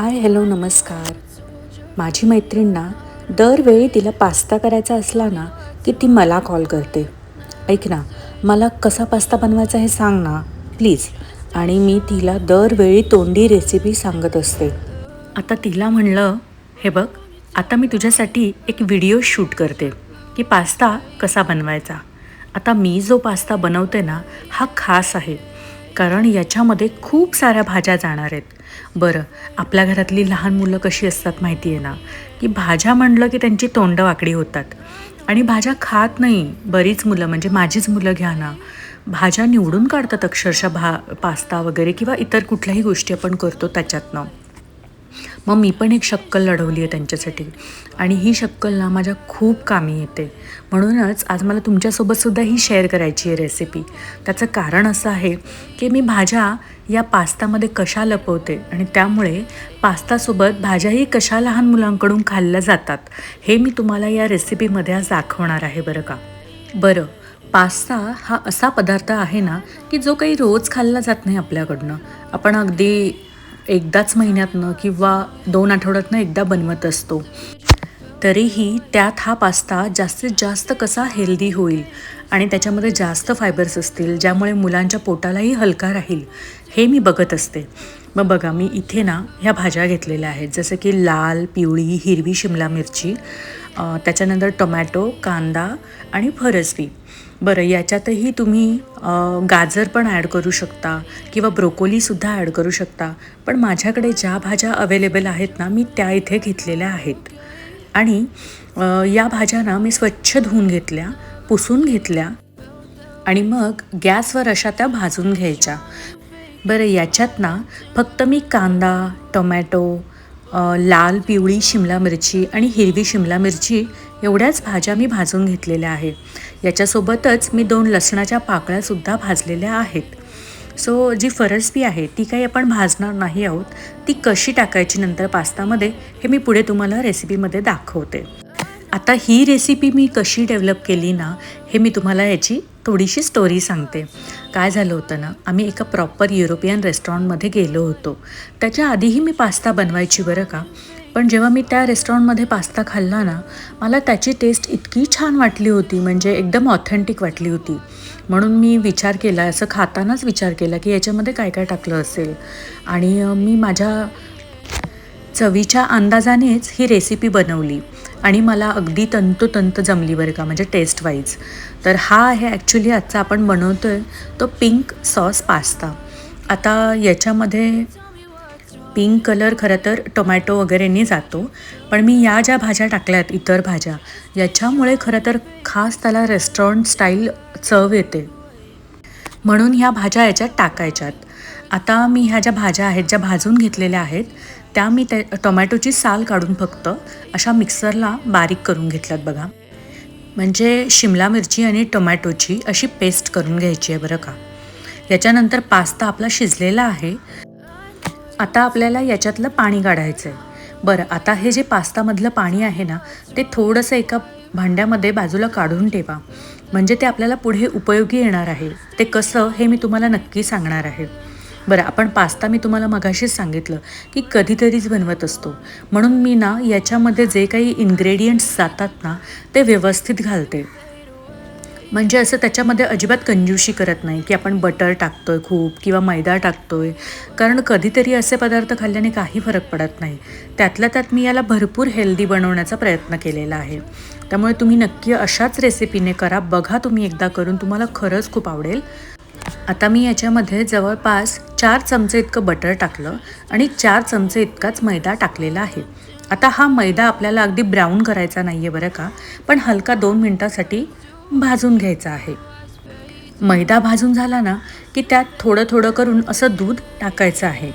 Hi hello नमस्कार. माझी मैत्रीण ना दरवेळी तिला पास्ता करायचा असला ना की ती मला कॉल करते. ऐक ना मला कसा पास्ता बनवायचा हे सांग ना प्लीज. आणि मी तिला दरवेळी तोंडी रेसिपी सांगत असते. आता तिला म्हणलं हे बघ आता मी तुझ्यासाठी एक व्हिडिओ शूट करते की पास्ता कसा बनवायचा. आता मी जो पास्ता बनवते ना हा खास आहे. कारण याच्यामध्ये खूप साऱ्या भाज्या जाणार आहेत. बरं आपल्या घरातली लहान मुलं कशी असतात माहिती आहे ना? की भाज्या म्हणलं की त्यांची तोंड वाकडी होतात. आणि भाज्या खात नाही बरीच मुलं म्हणजे माझीच मुलं घ्या ना. भाज्या निवडून काढतात अक्षरशः भा पास्ता वगैरे किंवा इतर कुठल्याही गोष्टी आपण करतो त्याच्यातनं. मग मी पण एक शक्कल लढवली आहे त्यांच्यासाठी. आणि ही शक्कल ना माझ्या खूप कामी येते. म्हणूनच आज मला तुमच्यासोबतसुद्धा ही शेअर करायची आहे रेसिपी. त्याचं कारण असं आहे की मी भाज्या या पास्तामध्ये कशा लपवते आणि त्यामुळे पास्तासोबत भाज्याही कशा लहान मुलांकडून खाल्ल्या जातात हे मी तुम्हाला या रेसिपीमध्ये आज दाखवणार आहे बरं का? बरं पास्ता हा असा पदार्थ आहे ना की जो काही रोज खाल्ला जात नाही आपल्याकडनं. आपण अगदी एकदाच महिन्यातनं किंवा दोन आठवड्यातनं एकदा बनवत असतो. तरीही त्यात हा पास्ता जास्तीत जास्त कसा हेल्दी होईल आणि त्याच्यामध्ये जास्त फायबर्स असतील ज्यामुळे मुलांच्या पोटालाही हलका राहील हे मी बघत असते. मग बघा मी इथे ना ह्या भाज्या घेतलेल्या आहेत. जसं की लाल पिवळी हिरवी शिमला मिरची त्याच्यानंतर टोमॅटो कांदा आणि फरसबी. बरं याच्यातही तुम्ही गाजर पण ॲड करू शकता किंवा ब्रोकोलीसुद्धा ॲड करू शकता. पण माझ्याकडे ज्या भाज्या अवेलेबल आहेत ना मी त्या इथे घेतलेल्या आहेत. आणि या भाज्या ना मी स्वच्छ धुवून घेतल्या पुसून घेतल्या आणि मग गॅसवर अशा त्या भाजून घ्यायच्या. बरं याच्यात ना फक्त मी कांदा टोमॅटो लाल पिवळी शिमला मिरची आणि हिरवी शिमला मिरची एवढ्याच भाज्या मी भाजून घेतलेल्या आहेत. याच्यासोबतच मी दोन लसणाच्या पाकळ्यासुद्धा भाजलेल्या आहेत. सो जी फरसबी आहे ती काही आपण भाजणार नाही आहोत. ती कशी टाकायची नंतर पास्तामध्ये हे मी पुढे तुम्हाला रेसिपीमध्ये दाखवते. आता ही रेसिपी मी कशी डेव्हलप केली ना हे मी तुम्हाला याची थोडीशी स्टोरी सांगते. काय झालं होतं ना आम्ही एका प्रॉपर युरोपियन रेस्टॉरंटमध्ये गेलो होतो. त्याच्या आधीही मी पास्ता बनवायची बरं का? पण जेव्हा मी त्या रेस्टॉरंटमध्ये पास्ता खाल्ला ना मला त्याची टेस्ट इतकी छान वाटली होती म्हणजे एकदम ऑथेंटिक वाटली होती. म्हणून मी विचार केला असं खातानाच विचार केला की याच्यामध्ये काय काय टाकलं असेल. आणि मी माझ्या चवीच्या अंदाजानेच ही रेसिपी बनवली. आणि मला अगदी तंतोतंत जमली बरं का म्हणजे टेस्ट वाईज तर हा आहे ॲक्च्युली आजचा आपण बनवतो आहे तो पिंक सॉस पास्ता. आता याच्यामध्ये पिंक कलर खरं तर टोमॅटो वगैरेने जातो पण मी या ज्या भाज्या टाकल्यात इतर भाज्या याच्यामुळे खरं तर खास त्याला रेस्टॉरंट स्टाईल चव येते. म्हणून ह्या भाज्या याच्यात टाकायच्यात. आता मी ह्या ज्या भाज्या आहेत ज्या भाजून घेतलेल्या आहेत त्या मी त्या टोमॅटोची साल काढून फक्त अशा मिक्सरला बारीक करून घेतल्यात बघा. म्हणजे शिमला मिरची आणि टोमॅटोची अशी पेस्ट करून घ्यायची आहे बरं का. याच्यानंतर पास्ता आपला शिजलेला आहे. आता आपल्याला याच्यातलं पाणी काढायचं आहे बरं आता हे जे पास्तामधलं पाणी आहे ना ते थोडंसं एका भांड्यामध्ये बाजूला काढून ठेवा. म्हणजे ते आपल्याला पुढे उपयोगी येणार आहे. ते कसं हे मी तुम्हाला नक्की सांगणार आहे. बरं आपण पास्ता मी तुम्हाला मगाशीच सांगितलं की कधीतरीच बनवत असतो. म्हणून मी ना याच्यामध्ये जे काही इन्ग्रेडियंट्स जातात ना ते व्यवस्थित घालते. म्हणजे असं त्याच्यामध्ये अजिबात कंजूशी करत नाही की आपण बटर टाकतो आहे खूप किंवा मैदा टाकतो आहे कारण कधीतरी असे पदार्थ खाल्ल्याने काही फरक पडत नाही. त्यातल्या त्यात मी याला भरपूर हेल्दी बनवण्याचा प्रयत्न केलेला आहे. त्यामुळे तुम्ही नक्की अशाच रेसिपीने करा. बघा तुम्ही एकदा करून. तुम्हाला खरंच खूप आवडेल. आता मी याच्यामध्ये जवळपास चार चमचे इतकं बटर टाकलं आणि चार चमचे इतकाच मैदा टाकलेला आहे. आता हा मैदा आपल्याला अगदी ब्राऊन करायचा नाही आहे बरं का. पण हलका दोन मिनटासाठी भाजून घ्यायचा आहे. मैदा भाजून झाला ना की त्यात थोडं थोडं करून असं दूध टाकायचं आहे.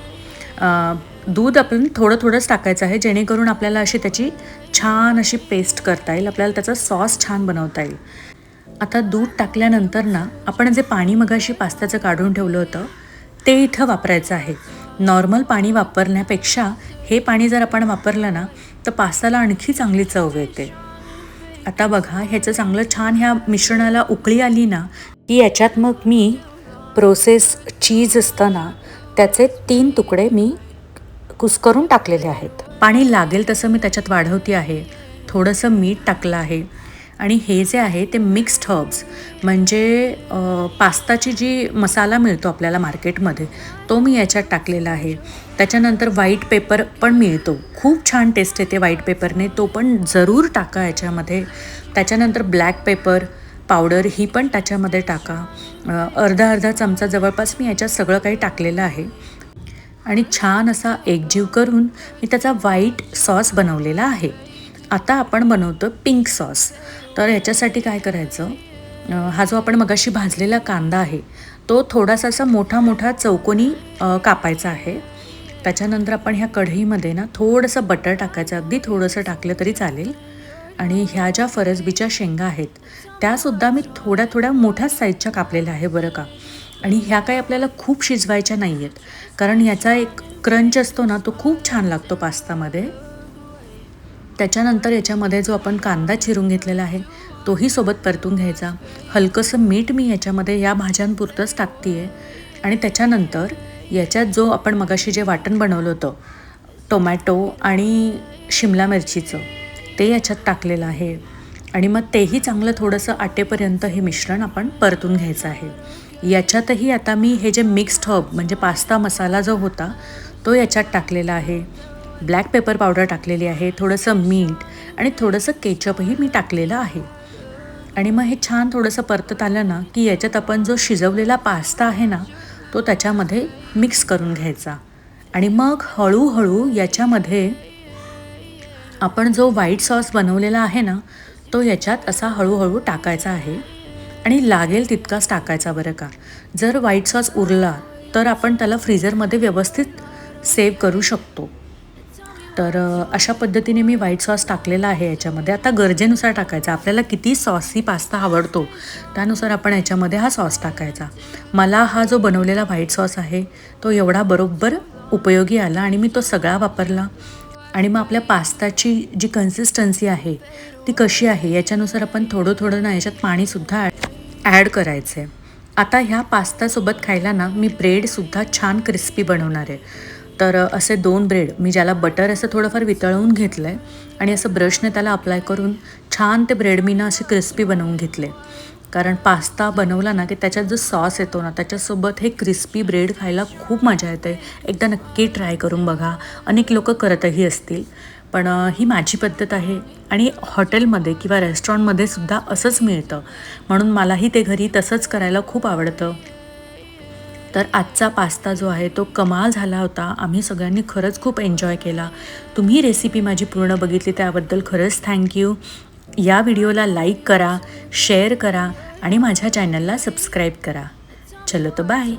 दूध आपण थोडं थोडंच टाकायचं आहे जेणेकरून आपल्याला अशी त्याची छान अशी पेस्ट करता येईल आपल्याला त्याचा सॉस छान बनवता येईल. आता दूध टाकल्यानंतर ना आपण जे पाणी मगाशी पास्त्याचं काढून ठेवलं होतं ते इथं वापरायचं आहे. नॉर्मल पाणी वापरण्यापेक्षा हे पाणी जर आपण वापरलं ना तर पास्ताला आणखी चांगली चव येते. आता बघा ह्याचं चांगलं छान ह्या मिश्रणाला उकळी आली ना की याच्यात मग मी प्रोसेस चीज असतं ना त्याचे तीन तुकडे मी कुस्करून टाकलेले आहेत. पाणी लागेल तसं मी त्याच्यात वाढवते आहे. थोडंसं मीठ टाकलं आहे. आणि हे जे आहे ते मिक्स्ड हर्ब्स म्हणजे पास्ताची जी मसाला मिळतो आपल्याला मार्केटमध्ये तो मी याच्यात टाकलेला आहे. त्याच्यानंतर व्हाईट पेपर पण मिळतो. खूप छान टेस्ट येते व्हाईट पेपरने तो पण जरूर टाका याच्यामध्ये. त्याच्यानंतर ब्लॅक पेपर पावडर ही पण त्याच्यामध्ये टाका. अर्धा अर्धा चमचा जवळपास मी याच्यात सगळं काही टाकलेलं आहे. आणि छान असा एकजीव करून मी त्याचा व्हाईट सॉस बनवलेला आहे. आता आपण बनवतो पिंक सॉस तर याच्यासाठी काय करायचं? हा जो आपण मगाशी भाजलेला कांदा आहे तो थोडासा असा मोठा मोठा चौकोनी कापायचा आहे. त्याच्यानंतर आपण ह्या कढईमध्ये ना थोडंसं बटर टाकायचं अगदी थोडंसं टाकलं तरी चालेल. आणि ह्या ज्या फरसबीच्या शेंगा आहेत त्यासुद्धा मी थोड्या थोड्या मोठ्या साईजच्या कापलेल्या आहे बरं का. आणि ह्या काही आपल्याला खूप शिजवायच्या नाही आहेत कारण ह्याचा एक क्रंच असतो ना तो खूप छान लागतो पास्तामध्ये. त्याच्यानंतर याच्यामध्ये जो आपण कांदा चिरून घेतलेला आहे तोही सोबत परतून घ्यायचा. हलकंसं मीठ मी याच्यामध्ये या भाज्यांपुरतंच टाकते आहे आणि त्याच्यानंतर याच्यात जो आपण मगाशी जे वाटण बनवलं होतं टोमॅटो आणि शिमला मिरचीचं ते याच्यात टाकलेलं आहे. आणि मग तेही चांगलं थोडंसं आटेपर्यंत हे मिश्रण आपण परतून घ्यायचं आहे. याच्यातही आता मी हे जे मिक्स्ड हब म्हणजे पास्ता मसाला जो होता तो याच्यात टाकलेला आहे. ब्लॅक पेपर पावडर टाकलेली आहे थोडंसं मीठ आणि थोडंसं केचपही मी टाकलेलं आहे. आणि मग हे छान थोडंसं परतत आलं ना की याच्यात आपण जो शिजवलेला पास्ता आहे ना तो त्याच्यामध्ये मिक्स करून घ्यायचा. आणि मग हळूहळू याच्यामध्ये आपण जो व्हाईट सॉस बनवलेला आहे ना तो याच्यात असा हळूहळू टाकायचा आहे. आणि लागेल तितकाच टाकायचा बरं का. जर व्हाईट सॉस उरला तर आपण त्याला फ्रीजरमध्ये व्यवस्थित सेव्ह करू शकतो. तर अशा पद्धतीने मी व्हाईट सॉस टाकलेला आहे याच्यामध्ये. आता गरजेनुसार टाकायचा. आपल्याला किती सॉसी पास्ता आवडतो त्यानुसार आपण याच्यामध्ये हा सॉस टाकायचा. मला हा जो बनवलेला व्हाईट सॉस आहे तो एवढा बरोबर उपयोगी आला आणि मी तो सगळा वापरला. आणि मग आपल्या पास्ताची जी कन्सिस्टन्सी आहे ती कशी आहे याच्यानुसार आपण थोडं थोडं ना याच्यात पाणीसुद्धा ॲड करायचं आहे आता ह्या पास्तासोबत खायला ना मी ब्रेडसुद्धा छान क्रिस्पी बनवणार आहे. तर असे दोन ब्रेड मी ज्याला बटर असं थोडंफार वितळवून घेतलं आहे आणि असं ब्रशने त्याला अप्लाय करून छान ते ब्रेड मी ना असे क्रिस्पी बनवून घेतले. कारण पास्ता बनवला ना की त्याच्यात जो सॉस येतो ना त्याच्यासोबत हे क्रिस्पी ब्रेड खायला खूप मजा येते. एकदा नक्की ट्राय करून बघा. अनेक लोक करतही असतील. पण ही माझी पद्धत आहे आणि हॉटेलमध्ये किंवा रेस्टॉरंटमध्ये सुद्धा असंच मिळतं. म्हणून मलाही ते घरी तसंच करायला खूप आवडतं. तर आजचा पास्ता जो आहे तो कमाल झाला होता. आम्ही सगळ्यांनी खरंच खूप एन्जॉय केला. तुम्ही रेसिपी माझी पूर्ण बघितली त्याबद्दल खरंच थँक्यू या व्हिडिओला लाईक करा शेअर करा आणि माझ्या चॅनलला सबस्क्राईब करा. चलो तर बाय